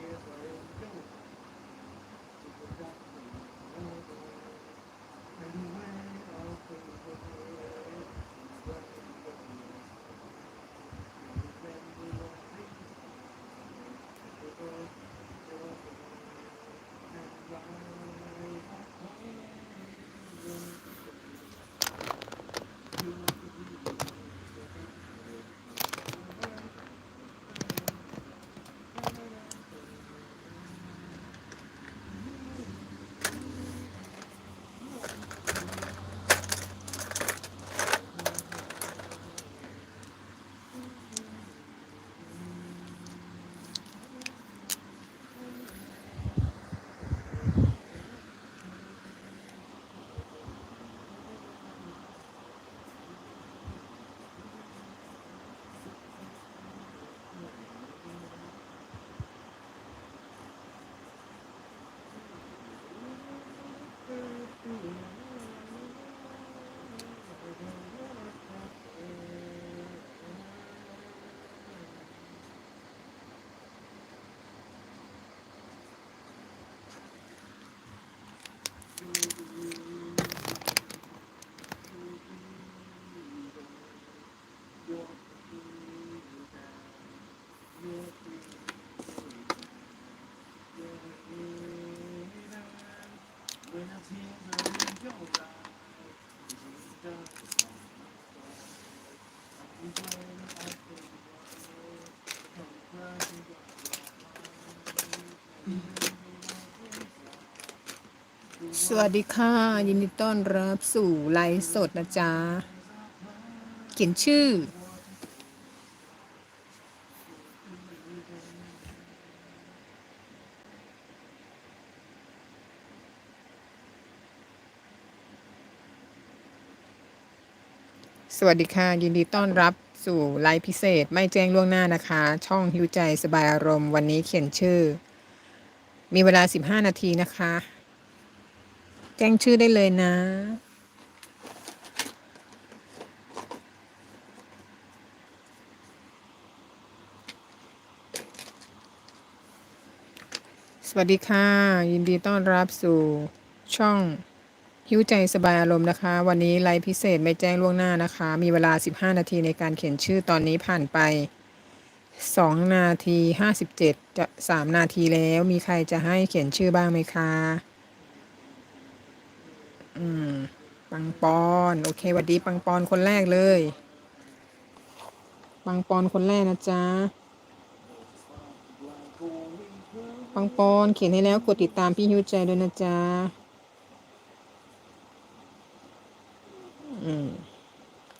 years later, it was finished. สวัสดีค่ะ ยินดีต้อนรับสู่ไลฟ์สดนะจ๊ะ เขียนชื่อ วัสดีค่ะ ยินดีต้อนรับสู่ไลฟ์พิเศษ ไม่แจ้งล่วงหน้านะคะ ช่องฮิวใจสบายอารมณ์วันนี้เขียนชื่อ มีเวลา 15 นาทีนะคะ แจ้งชื่อได้เลยนะ สวัสดีค่ะ ยินดีต้อนรับสู่ช่อง หิวใจสบายอารมณ์นะคะ วันนี้ไลฟ์พิเศษไม่แจ้งล่วงหน้านะคะ มีเวลา 15 นาทีในการเขียนชื่อตอนนี้ผ่านไป 2 นาที 57 จะ 3 นาทีแล้ว มีใครจะให้เขียนชื่อบ้างไหมคะ อืม ปังปอน โอเคหวัดดีปังปอนคนแรกเลย ปังปอนคนแรกนะจ๊ะปังปอนเขียนให้แล้วกดติดตามพี่ฮิวใจด้วยนะจ๊ะ อืม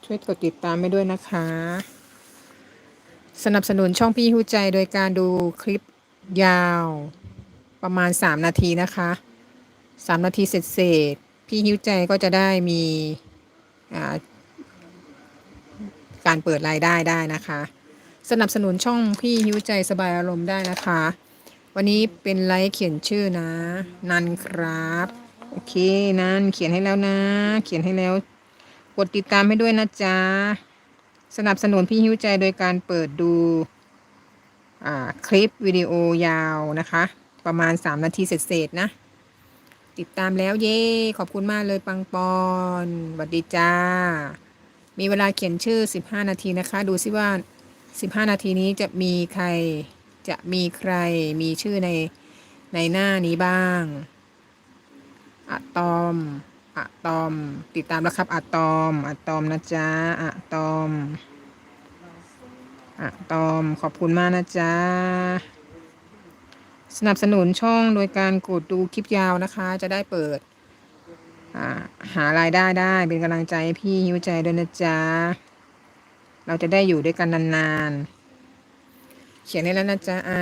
ช่วยกดติดตามไปด้วยนะคะ สนับสนุนช่องพี่ฮิวใจโดยการดูคลิปยาวประมาณ 3 นาทีนะคะ 3 นาทีเสร็จเสร็จพี่ฮิวใจก็จะได้มีาการเปิดรายได้ได้นะคะ สนับสนุนช่องพี่ฮิวใจสบายอารมณ์ได้นะคะ วันนี้เป็นไลฟ์เขียนชื่อนะ นันครับ โอเคนันเขียนให้แล้วนะ เขียนให้แล้ว กดติดตามให้ด้วยนะจ๊ะ สนับสนุนพี่หิวใจโดยการเปิดดูคลิปวิดีโอยาวนะคะ ประมาณ 3 นาทีเสร็จๆนะ ติดตามแล้วเย่ขอบคุณมากเลยปังปอนสวัสดีจ้า มีเวลาเขียนชื่อ 15 นาทีนะคะ ดูซิว่า 15 นาทีนี้จะมีใครจะมีใครมีชื่อในในหน้านี้บ้างอะตอม อะตอม ติดตามแล้วครับอะตอมอะตอมนะจ๊ะอะตอมอะตอมขอบคุณมากนะจ๊ะสนับสนุนช่องโดยการกดดูคลิปยาวนะคะ จะได้เปิดหารายได้ได้เป็นกำลังใจพี่หิวใจด้วยนะจ๊ะ เราจะได้อยู่ด้วยกันนานๆ เขียนได้แล้วนะจ๊ะไอ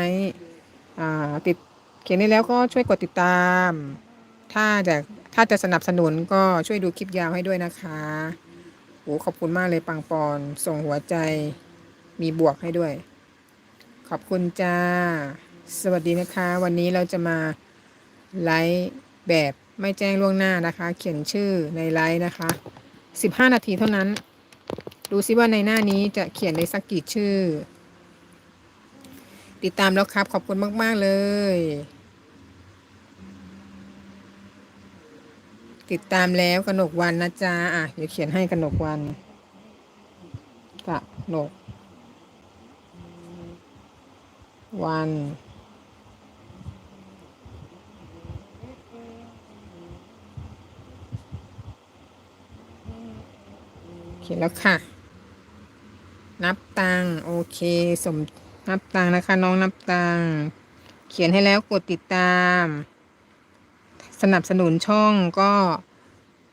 อติดเขียนได้แล้วก็ช่วยกดติดตาม ถ้าจะ ถ้าจะสนับสนุนก็ช่วยดูคลิปยาวให้ด้วยนะคะโอ้ขอบคุณมากเลยปังปอน ส่งหัวใจมีบวกให้ด้วย ขอบคุณจ้า สวัสดีนะคะ วันนี้เราจะมาไลฟ์แบบไม่แจ้งล่วงหน้านะคะ เขียนชื่อในไลฟ์นะคะ 15 นาทีเท่านั้น ดูซิว่าในหน้านี้จะเขียนได้สักกี่ชื่อ ติดตามแล้วครับ ขอบคุณมาก ๆ เลย ติดตามแล้วกนกวันนะจ๊ะอะเดี๋ยวเขียนให้กนกวันกนก วัน เขียนแล้วค่ะ นับตังโอเค สมนับตังนะคะ น้องนับตังเขียนให้แล้วกดติดตาม สนับสนุนช่องก็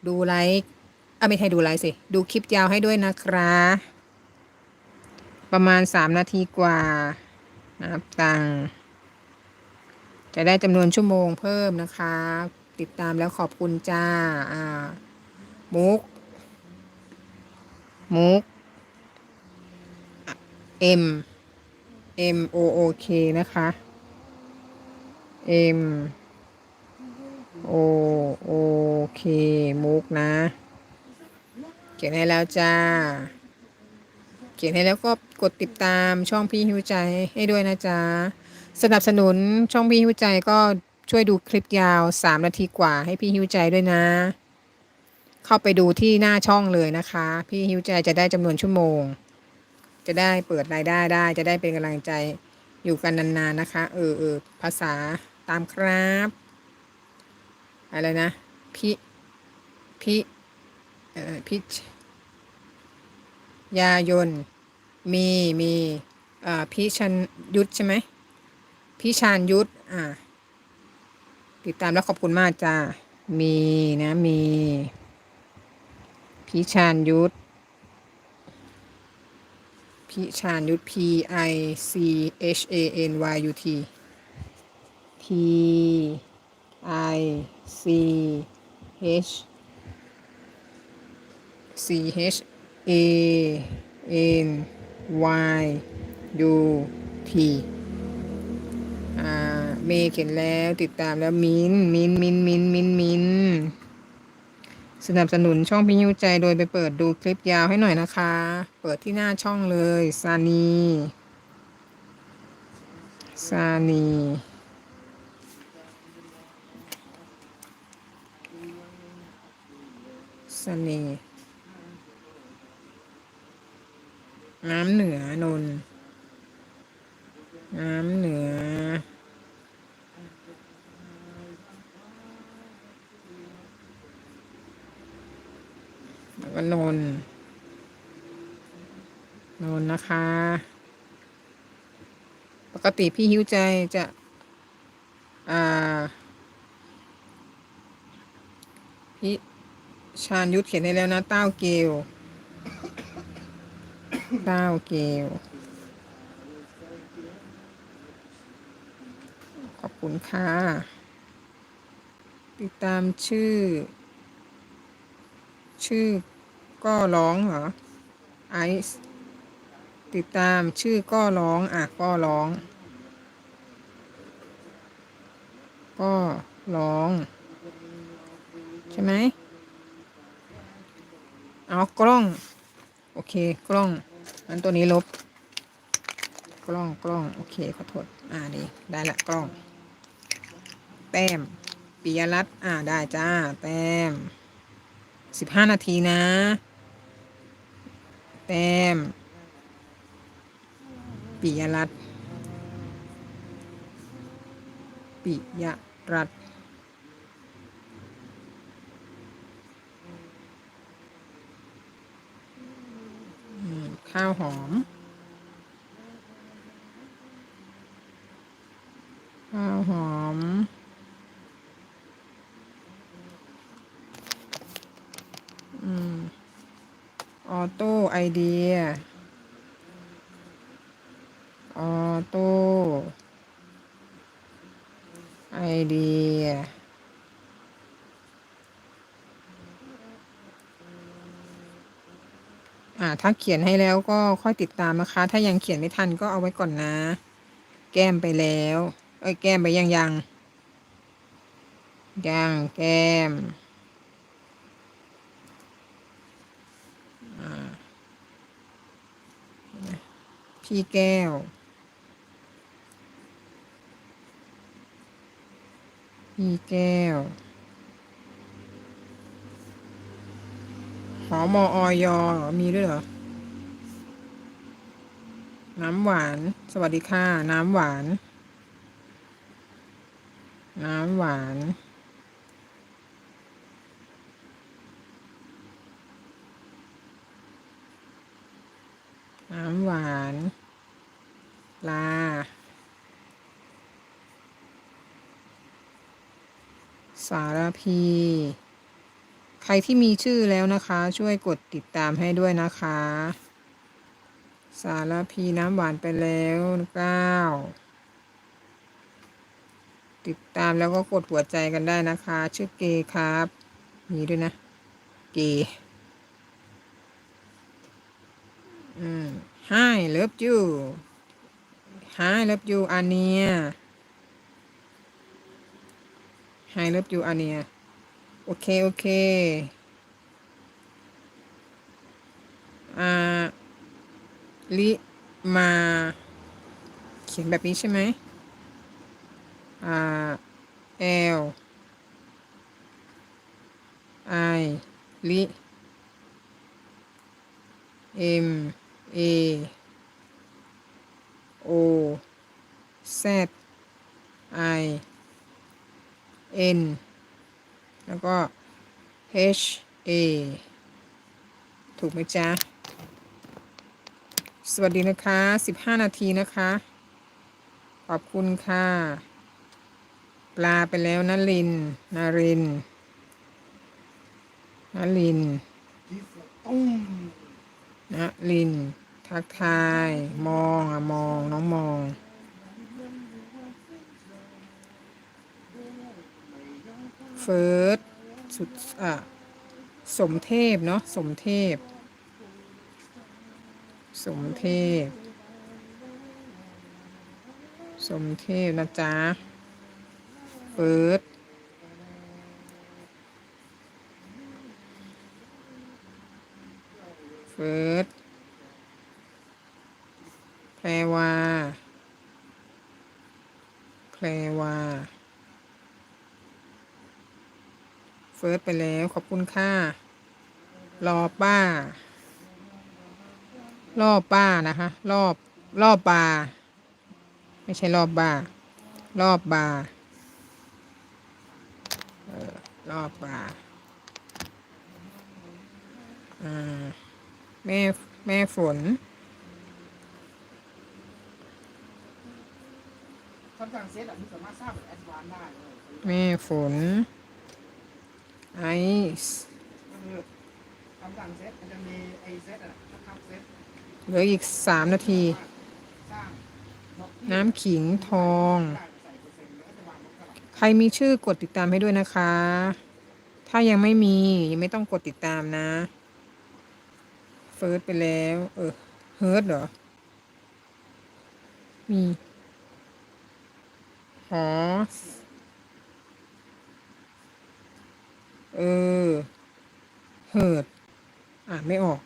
ดูไลค์อะไม่ใช่ดูไลค์สิ ดูคลิปยาวให้ด้วยนะคะประมาณสามนาทีกว่านะครับตังจะได้จำนวนชั่วโมงเพิ่มนะคะ ติดตามแล้วขอบคุณจ้า อ่า มุก มุก M M O O K นะคะ M O O K มุกนะ เขียนให้แล้วจ้า เขียนให้แล้วก็กดติดตามช่องพี่หิวใจให้ด้วยนะจ๊ะ สนับสนุนช่องพี่หิวใจก็ช่วยดูคลิปยาว 3 นาทีกว่าให้พี่หิวใจด้วยนะ เข้าไปดูที่หน้าช่องเลยนะคะ พี่หิวใจจะได้จำนวนชั่วโมง จะได้เปิดรายได้ได้ จะได้เป็นกำลังใจอยู่กันนานๆนะคะ เออเออภาษาตามครับ อะไรนะ พิพิเอ่อพิชยายน มีมีอ่าพิชันยุทธใช่ไหมพิชานยุทธอ่าติดตามแล้วขอบคุณมากจ้ามีนะมีพิชานยุทธพิชานยุทธ P I C H A N Y U T P I C H C H A N Y U T อ่า เมย์เขียนแล้วติดตามแล้วมินมินมินมินมินมินสนับสนุนช่องพี่ยิ้วใจโดยไปเปิดดูคลิปยาวให้หน่อยนะคะ เปิดที่หน้าช่องเลย ซานี ซานี ซานีน้ำเหนือนน น้ำเหนือ แล้วก็นน นนนะคะ ปกติพี่หิวใจจะ อ่าพี่ ชาญยุทธเขียนให้แล้วนะเต้าเกลเต้าเกลขอบคุณค่ะ ติดตามชื่อ ชื่อก็ร้องเหรอไอซ์ติดตามชื่อก็ร้องอะก็ร้อง ก็ร้อง ใช่ไหม เอากล้อง โอเค กล้องอันตัวนี้ลบ กล้องกล้อง โอเคขอโทษ อ่าดีได้ละกล้อง แต้มปิยรัตน์อ่าได้จ้า แต้มสิบห้านาทีนะ แต้มปิยรัตน์ปิยรัตน์อืม ข้าวหอม ข้าวหอม อืม ออโต้ไอเดีย ออโต้ไอเดีย อ่า ถ้าเขียนให้แล้วก็ค่อยติดตามนะคะ ถ้ายังเขียนไม่ทันก็เอาไว้ก่อนนะ แก้มไปแล้ว เอ้ย แก้มไปยังยังยังแก้มพี่แก้ว พี่แก้ว หอมออยเหรอ มีด้วยเหรอ น้ำหวาน สวัสดีค่ะ น้ำหวาน น้ำหวานน้ำหวานปลา สารพี ใครที่มีชื่อแล้วนะคะ ช่วยกดติดตามให้ด้วยนะคะ สารพีน้ำหวานไปแล้วเก้าติดตามแล้วก็กดหัวใจกันได้นะคะ ชื่อเกครับ มีด้วยนะ เกอืม Hi love you Hi love you อาเนีย Hi love you อาเนีย โอเค โอเค อ่า ลิมา เขียนแบบนี้ใช่ไหมอ่า L I ลิ M A O Z I N แล้วก็ H A ถูกไหมจ๊ะ สวัสดีนะคะ 15 นาทีนะคะ ขอบคุณค่ะ ปลาไปแล้วนลินนารินนลินนลิน ทักทาย มองอะมอง น้องมอง ฟิร์สสุดอะสมเทพเนาะสมเทพ สมเทพ สมเทพนะจ๊ะเฟิร์สเฟิร์สแพรวาแพรวา เฟิร์สไปแล้วขอบคุณค่ะรอป้า รอบป้านะคะ รอบรอบบาร์ไม่ใช่รอบบาร์รอบบาร์เออรอบบาร์อ่าแม่แม่ฝนคำสั่งเซตอะมันสามารถสร้างเป็นแอดวานซ์ได้เลยแม่ฝน ไอซ์ก็คือคำสั่งเซตมันจะมีไอเซตอะถ้าทำเซตเหลืออีกสามนาทีสร้างบล็อกที่น้ำขิงทองได้ใส่เปอร์เซ็นต์แล้วก็จะวางบล็อกสลับใครมีชื่อกดติดตามให้ด้วยนะคะ ถ้ายังไม่มียังไม่ต้องกดติดตามนะเฟิร์สไปแล้ว เออเฮิร์ตเหรอ มีหอส เออเฮิร์ตอ่านไม่ออก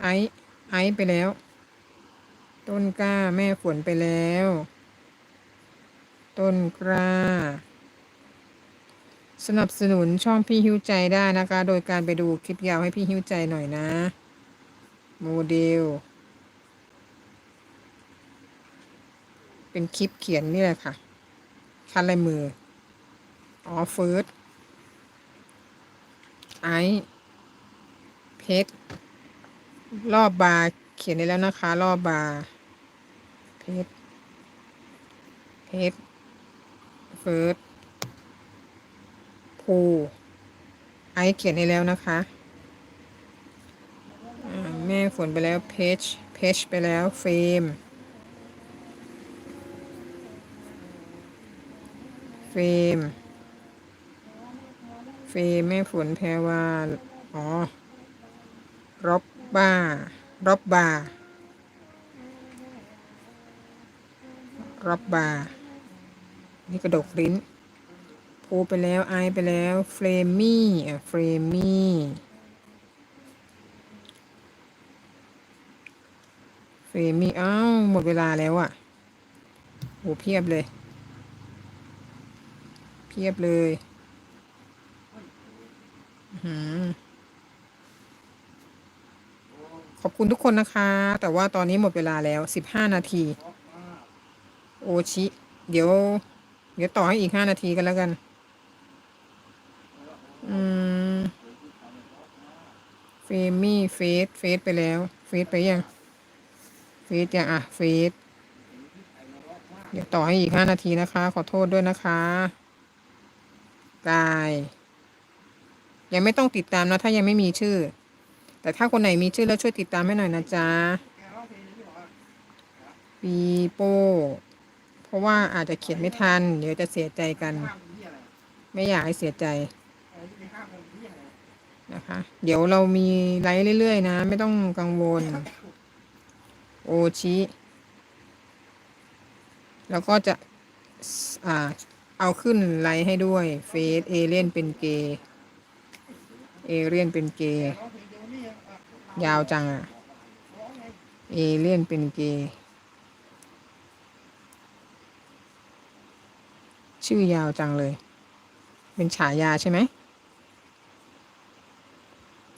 ไอ ไอไปแล้ว ต้นกล้าแม่ฝนไปแล้ว ต้นกล้า สนับสนุนช่องพี่หิวใจได้นะคะ โดยการไปดูคลิปยาวให้พี่หิวใจหน่อยนะ โมเดล เป็นคลิปเขียนนี่แหละค่ะคันลายมือ อ๋อเฟิร์ส ไอซ์เพชรรอบบาร์เขียนได้แล้วนะคะ รอบบาร์เพชรเพชรเฟิร์สภูไอซ์เขียนให้แล้วนะคะอ่าแม่ฝนไปแล้วเพชเพชไปแล้วเฟรมเฟรม เฟรมแม่ฝนแพรวาอ๋อรอบบ้ารอบบาร์รอบบานี่กระดกลิ้นภูไปแล้วไอไปแล้วเฟรมมี่อะเฟรมมี่เฟรมมี่อ้าวหมดเวลาแล้วอะโหเพียบเลย เพียบเลย ขอบคุณทุกคนนะคะ แต่ว่าตอนนี้หมดเวลาแล้วสิบห้านาที โอชิ เดี๋ยว เดี๋ยวต่อให้อีกห้านาทีกันแล้วกัน อืมเฟมี่เฟสเฟสไปแล้ว เฟสไปยังเฟสยังอะเฟสเดี๋ยวต่อให้อีกห้านาทีนะคะ ขอโทษด้วยนะคะกาย ยังไม่ต้องติดตามนะถ้ายังไม่มีชื่อ แต่ถ้าคนไหนมีชื่อแล้วช่วยติดตามให้หน่อยนะจ๊ะปีโป้ เพราะว่าอาจจะเขียนไม่ทัน เดี๋ยวจะเสียใจกัน ไม่อยากให้เสียใจนะคะ เดี๋ยวเรามีไลฟ์เรื่อยๆนะ ไม่ต้องกังวล โอชิแล้วก็จะอ่าเอาขึ้นไลฟ์ให้ด้วยเฟซเอเลนเป็นเกย์ เอเลียนเป็นเกย์ยวจังอะยาวจังอะเอเลียนเป็นเกย์ชื่อยาวจังเลย เป็นฉายาใช่ไหม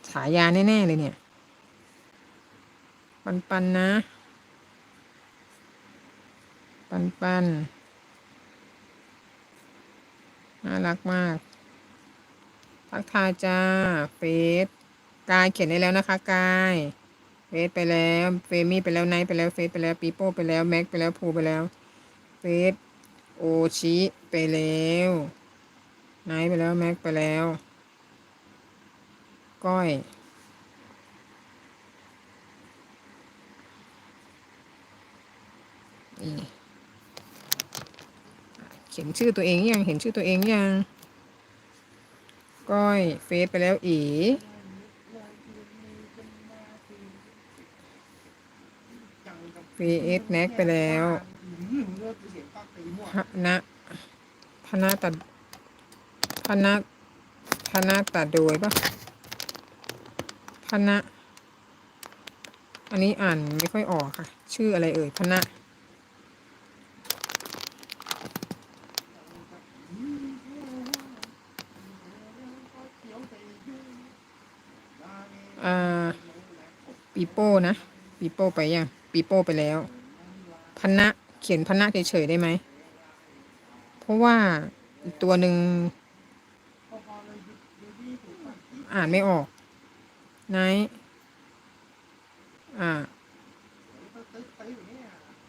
ฉายาแน่ ๆ เลยเนี่ย ปันปันนะ ปันปันน่ารักมาก ทักทายจ้าเฟซกายเขียนได้แล้วนะคะกายเฟซไปแล้วเฟมี่ไปแล้วไนท์ไปแล้วเฟซไปแล้วปีโป้ไปแล้วแม็กไปแล้วภูไปแล้วเฟซโอชิไปแล้วไนท์ไปแล้วแม็กไปแล้ว ก้อยนี่เขียนชื่อตัวเองยังเห็นชื่อตัวเองยัง ก้อยเฟซไปแล้วอีเฟซแน็กไปแล้วอืมมึงก็เสียงปักตีมั่วพนะพนะตัดพนะพนะตัดโดยปะพนะ อันนี้อ่านไม่ค่อยออกค่ะ ชื่ออะไรเอ่ยพนะอ่าปีโป้ นะปีโป้ไปยังปีโป้ไปแล้ว พนะเขียนพนะเฉยๆได้ไหม เพราะว่าอีกตัวหนึ่งอ่านไม่ออกไนอ่า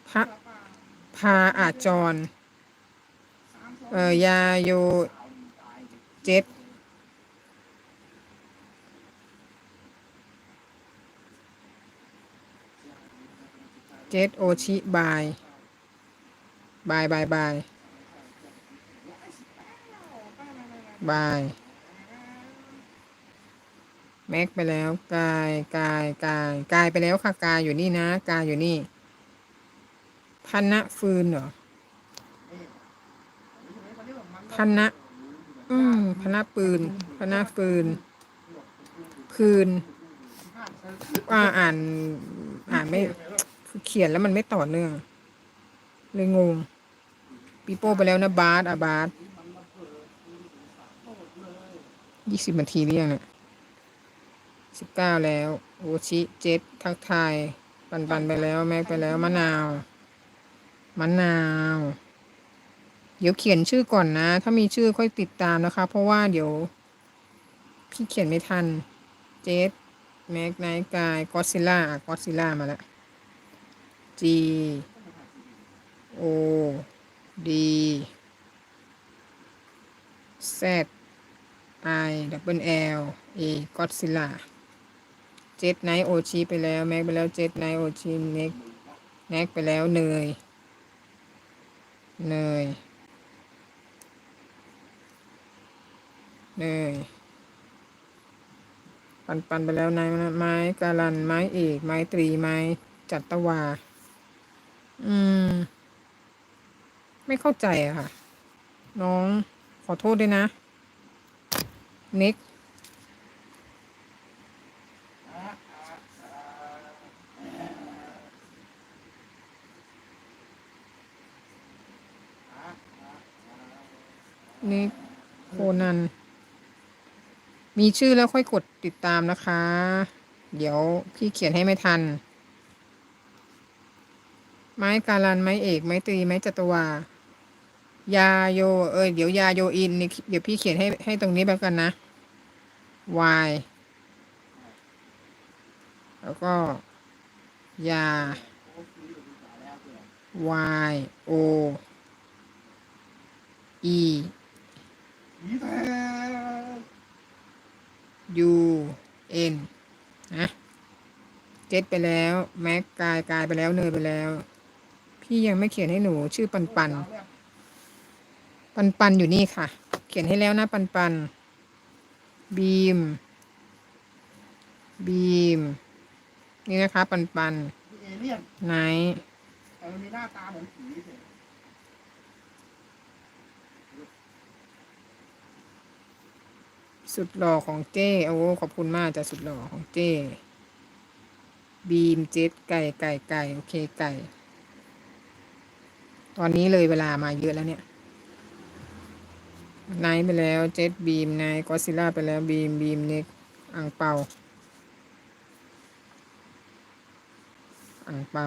พระพาอาจร เอ่อยาโยเจ็ด เจ็ดโอชิบายบายบายบายบายแม็กไปแล้วกายกายกายกายไปแล้วค่ะกายอยู่นี่นะกายอยู่นี่พันนะฟืนเหรอพันนะอืมพันนะปืนพันนะฟืนพืนว่าอ่าน อ่านไม่ เขียนแล้วมันไม่ต่อเนื่อง เลยงงปีโป้ไปแล้วนะบาสอะบาสยี่สิบนาทีหรือยังเนี่ยสิบเก้าแล้วโอชิเจ็ดทักทาย ปันปันไปแล้ว แม็กไปแล้ว มะนาว มะนาว เดี๋ยวเขียนชื่อก่อนนะ ถ้ามีชื่อค่อยติดตามนะคะ เพราะว่าเดี๋ยว พี่เขียนไม่ทัน เจดแม็กไนกาย กอซิล่ากอซิล่ามาแล้ว G O D Z I double L A ก็ซิล่าเจ็ดไนโอชีไปแล้ว แม็กไปแล้วเจ็ดไนโอชีเน็กแน็กไปแล้วเนย เนย เนย ปันปันไปแล้วนายไม้การันไม้เอก ไม้ตรี ไม้จัตวา อืม ไม่เข้าใจอะค่ะ น้องขอโทษด้วยนะน็กนิกโคนัน มีชื่อแล้วค่อยกดติดตามนะคะ เดี๋ยวพี่เขียนให้ไม่ทัน ไม้การันไม้เอก ไม้ตรีไม้จัตวา ยาโย เอ้ยเดี๋ยวยาโยอินนี่เดี๋ยวพี่เขียนให้ให้ตรงนี้แบบกันนะ y แล้วก็ ยา y o e u n นะเจ็ดไปแล้ว แม็กกายกายไปแล้วเนยไปแล้ว พี่ยังไม่เขียนให้หนูชื่อปันปัน ปันปันอยู่นี่ค่ะ เขียนให้แล้วนะ ปันปัน บีม บีม นี่นะคะ ปันปันไหนสุดหล่อของเจ้โอ้ขอบคุณมากจ้ะสุดหล่อของเจ้ บีมเจ็ดไก่ไก่ไก่โอเคไก่ ตอนนี้เลยเวลามาเยอะแล้วเนี่ยไนท์ไปแล้วเจ็ดบีมไนท์ก็ซิล่าไปแล้วบีมบีมเน็กอังเปาอังเปา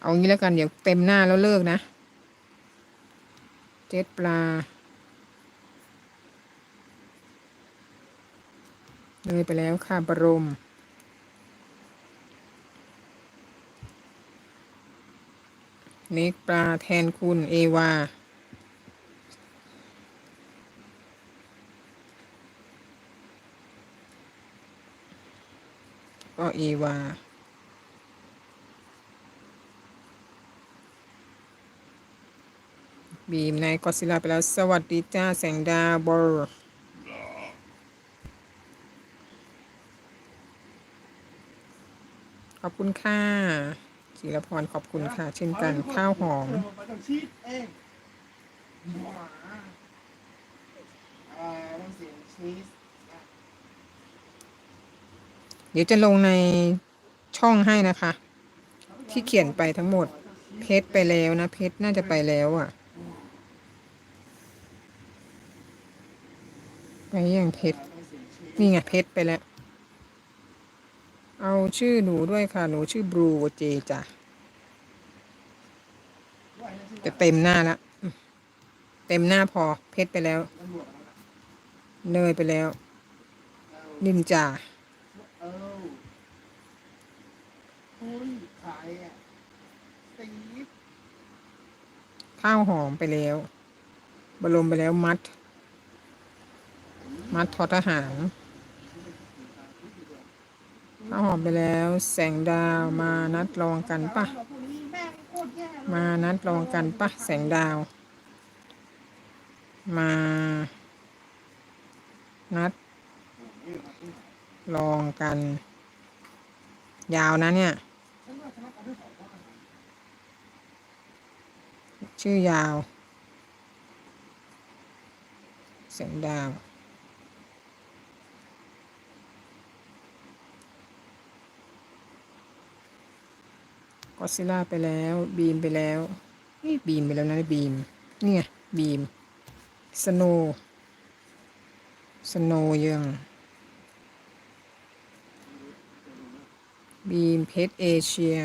เอางี้แล้วกันเดี๋ยวเต็มหน้าแล้วเลิกนะ เจ็ดปลาเลยไปแล้วค่ะบรม เน็กปลาแทนคุณเอวา ก็เอวาบีมนายกอซิลาไปแล้ว สวัสดีจ้า แสงดาบอร์ขอบคุณค่ะ จิรพรขอบคุณค่ะ เช่นกันข้าวหอมเดี๋ยวจะลงในช่องให้นะคะ ที่เขียนไปทั้งหมด เพชรไปแล้วนะ เพชรน่าจะไปแล้วอะ่ะ ไปยังเพชรนี่ไงเพชรไปแล้ว เอาชื่อหนูด้วยค่ะ หนูชื่อบรูเจจ้ะจะเต็มหน้าแล้วเต็มหน้าพอเพชรไปแล้ว เนยไปแล้ว นินจาเท้าข้าวหอมไปแล้ว บรมไปแล้วมัด มัดทอทหาร ข้าหอมไปแล้ว แสงดาวมานัดลองกันปะพวกนี้แม่งโคตรแย่เลยมานัดลองกันปะแสงดาว มา นัด ลองกัน ยาวนะเนี่ย ชื่อยาว แสงดาว ก็ซิล่าไปแล้ว บีมไปแล้วนี่บีมไปแล้วนะบีมเนี่ไงบีมสโนสโนยังบีมเพชรเอเชีย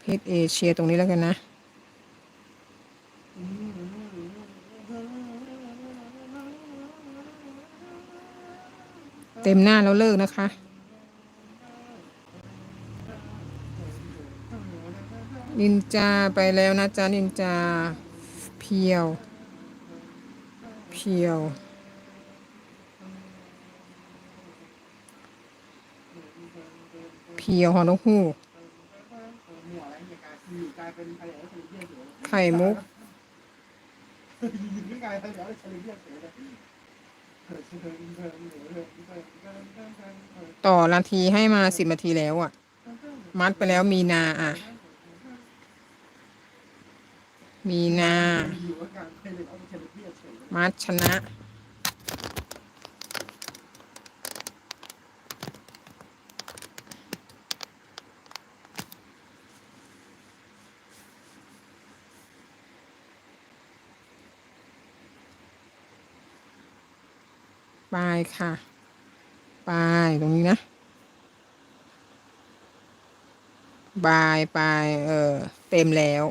เพชรเอเชียตรงนี้แล้วกันนะเต็มหน้าแล้วเลิกนะคะ นินจาไปแล้วนะจ๊ะนินจา เพียว เพียว เพียวหอนกฮูกหมวอะไรเนี่ยกลายคือกลายเป็นใครเอาเฉลิมเยี่ยมเสือไข่มุกต่อลิมเยี่ยมเสือเลยต่อนาทีให้มาสิบนาทีแล้วอะ มัดไปแล้วมีนาอะ มีนา มัดชนะ ปลายค่ะ ปลายตรงนี้นะบายปลายเออ เต็มแล้ว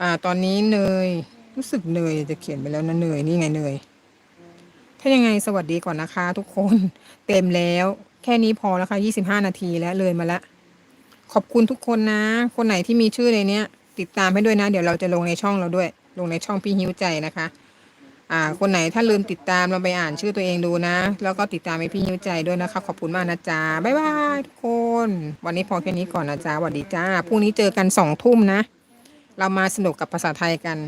อ่า ตอนนี้เนย รู้สึกเนยจะเขียนไปแล้วนะเนยนี่ไงเนย ถ้ายังไงสวัสดีก่อนนะคะ ทุกคน เต็มแล้ว แค่นี้พอแล้วค่ะยี่สิบห้านาทีแล้วเลยมาละ ขอบคุณทุกคนนะ คนไหนที่มีชื่อในเนี้ย ติดตามให้ด้วยนะ เดี๋ยวเราจะลงในช่องเราด้วย ลงในช่องพี่หิวใจนะคะ อ่า คนไหนถ้าลืมติดตามเราไปอ่านชื่อตัวเองดูนะ แล้วก็ติดตามให้พี่หิวใจด้วยนะคะ ขอบคุณมากนะจ๊ะบ๊ายบายทุกคน วันนี้พอแค่นี้ก่อนนะจ๊ะสวัสดีจ้าพรุ่งนี้เจอกันสองทุ่มนะ เรามาสนุกกับภาษาไทยกัน